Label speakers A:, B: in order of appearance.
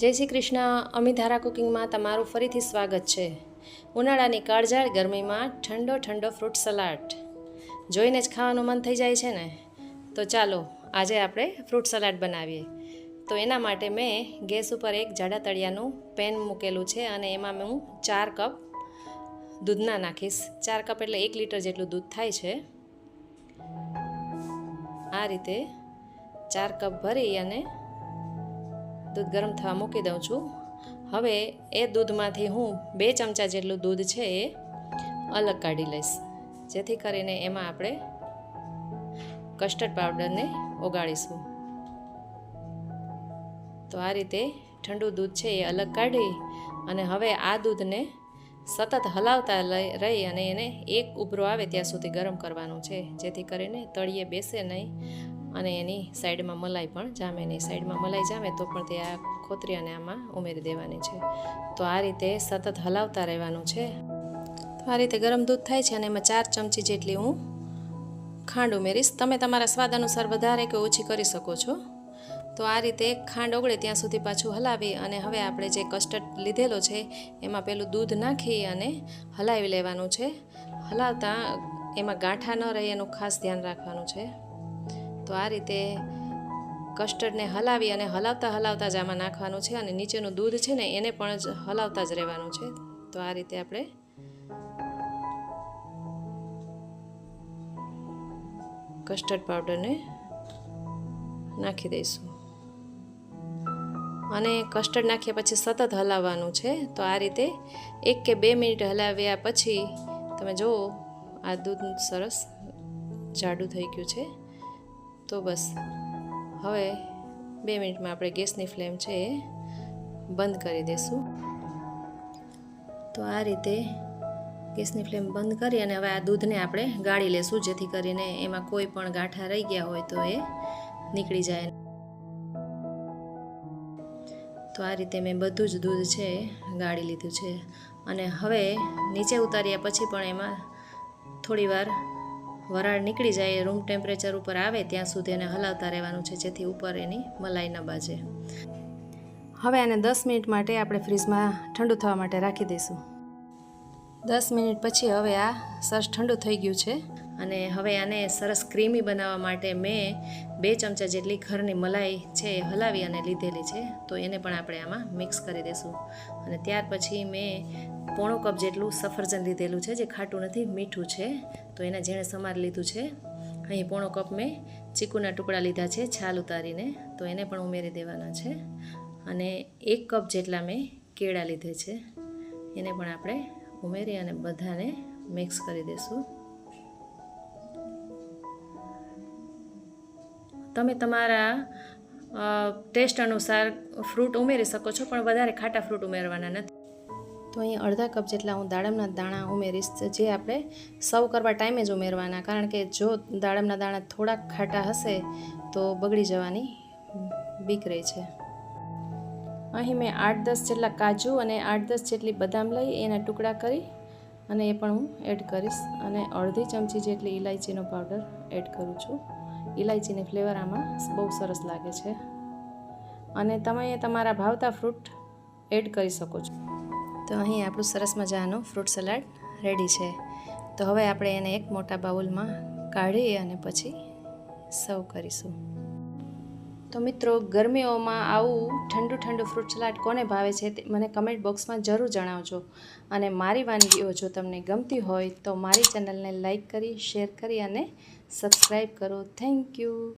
A: જય શ્રી કૃષ્ણ. અમિધારા કુકિંગમાં તમારું ફરીથી સ્વાગત છે. ઉનાળાની કાળઝાળ ગરમીમાં ઠંડો ઠંડો ફ્રૂટ સલાડ. જોઈને જ ખાવાનું મન થઈ જાય છે ને? તો ચાલો, આજે આપણે ફ્રૂટ સલાડ બનાવીએ. તો એના માટે મેં ગેસ ઉપર એક જાડા તળિયાનું પેન મૂકેલું છે અને એમાં હું ચાર કપ દૂધના નાખીશ. ચાર કપ એટલે એક લીટર જેટલું દૂધ થાય છે. આ રીતે ચાર કપ ભરી અને દૂધ ગરમ થવા મૂકી દઉં છું. હવે એ દૂધમાંથી હું બે ચમચા જેટલું દૂધ છે એ અલગ કાઢી લઈશ. જેથી કરીને એમાં આપણે કસ્ટર્ડ પાવડરને ઓગાળીશું. તો આ રીતે ઠંડુ દૂધ છે એ અલગ કાઢી અને હવે આ દૂધને સતત હલાવતા રહી અને એને એક ઉભરો આવે ત્યાં સુધી ગરમ કરવાનું છે. જેથી કરીને તળિયે બેસે નહીં અને એની સાઈડમાં મલાઈ પણ જામે નહીં સાઈડમાં મલાઈ જામે તો પણ તે આ ખોતરી અને આમાં ઉમેરી દેવાની છે. તો આ રીતે સતત હલાવતા રહેવાનું છે. તો આ રીતે ગરમ દૂધ થાય છે અને એમાં ચાર ચમચી જેટલી હું ખાંડ ઉમેરીશ. તમે તમારા સ્વાદ અનુસાર વધારે કે ઓછી કરી શકો છો. તો આ રીતે ખાંડ ઓગળે ત્યાં સુધી પાછું હલાવી અને હવે આપણે જે કસ્ટર્ડ લીધેલો છે, એમાં પેલું દૂધ નાખી અને હલાવી લેવાનું છે. હલાવતા એમાં ગાંઠા ન રહે એનું ખાસ ધ્યાન રાખવાનું છે. તો આ રીતે કસ્ટર્ડને હલાવી અને હલાવતા હલાવતા જ આમાં નાખવાનું છે અને નીચેનું દૂધ છે ને એને પણ જ હલાવતા જ રહેવાનું છે. તો આ રીતે આપણે કસ્ટર્ડ પાવડરને નાખી દઈશું. અને કસ્ટર્ડ નાખ્યા પછી સતત હલાવવાનું છે. તો આ રીતે એક કે બે મિનિટ હલાવ્યા પછી તમે જુઓ, આ દૂધ સરસ જાડું થઈ ગયું છે. તો બસ. હવે બે મિનિટમાં આપણે ગેસની ફ્લેમ છે એ બંધ કરી દઈશું તો આ રીતે ગેસની ફ્લેમ બંધ કરી અને હવે આ દૂધને આપણે ગાળી લેશું, જેથી કરીને એમાં કોઈ પણ ગાંઠા રહી ગયા હોય તો એ નીકળી જાય. તો આ રીતે મેં બધું જ દૂધ છે ગાળી લીધું છે. અને હવે નીચે ઉતાર્યા પછી પણ એમાં થોડી વાર વરાળ નીકળી જાય, રૂમ ટેમ્પરેચર ઉપર આવે, ત્યાં સુધી એને હલાવતા રહેવાનું છે, જેથી ઉપર એની મલાઈ ન બાજે. હવે આને દસ મિનિટ માટે આપણે ફ્રીજમાં ઠંડુ થવા માટે રાખી દઈશું. દસ મિનિટ પછી હવે આ સરસ ઠંડુ થઈ ગયું છે. અને હવે આને સરસ ક્રીમી બનાવવા માટે મેં બે ચમચા જેટલી ઘરની મલાઈ છે એ હલાવી અને લીધેલી છે. તો એને પણ આપણે આમાં મિક્સ કરી દઈશું અને ત્યાર પછી મેં પોણો કપ જેટલું સફરજન લીધેલું છે, જે ખાટું નથી, મીઠું છે. તો એને જેણે સમાર લીધું છે, અહીં પોણો કપ મેં ચીકુના ટુકડા લીધા છે, છાલ ઉતારીને. તો એને પણ ઉમેરી દેવાના છે. અને એક કપ જેટલા મેં કેળા લીધે છે. એને પણ આપણે ઉમેરી અને બધાને મિક્સ કરી દઈશું તમે તમારા ટેસ્ટ અનુસાર ફ્રૂટ ઉમેરી શકો છો, પણ વધારે ખાટા ફ્રૂટ ઉમેરવાના નથી. તો અહીં અડધા કપ જેટલા હું દાડમના દાણા ઉમેરીશ, જે આપણે સર્વ કરવા ટાઈમે જ ઉમેરવાના. કારણ કે જો દાડમના દાણા થોડાક ખાટા હશે, તો બગડી જવાની બીક રહે છે. અહીં મેં આઠ દસ જેટલા કાજુ અને આઠ દસ જેટલી બદામ લઈ, એના ટુકડા કરી અને એ પણ હું એડ કરીશ. અને અડધી ચમચી જેટલી ઇલાયચીનો પાવડર એડ કરું છું. ઇલાયચીની ફ્લેવર આમાં બહુ સરસ લાગે છે. અને તમે તમારા ભાવતા ફ્રૂટ એડ કરી શકો છો. તો અહીં આપણું સરસ મજાનું ફ્રૂટ સલાડ રેડી છે. તો હવે આપણે એને એક મોટા બાઉલમાં કાઢી અને પછી સર્વ કરીશું. તો મિત્રો, ગરમીઓમાં આવું ઠંડુ ઠંડુ ફ્રૂટ સલાડ કોને ભાવે છે તે મને કમેન્ટ બોક્સમાં જરૂર જણાવજો. અને મારી વાનગીઓ જો તમને ગમતી હોય તો મારી ચેનલને લાઈક કરી, શેર કરી અને સબસ્ક્રાઈબ કરો. Thank you.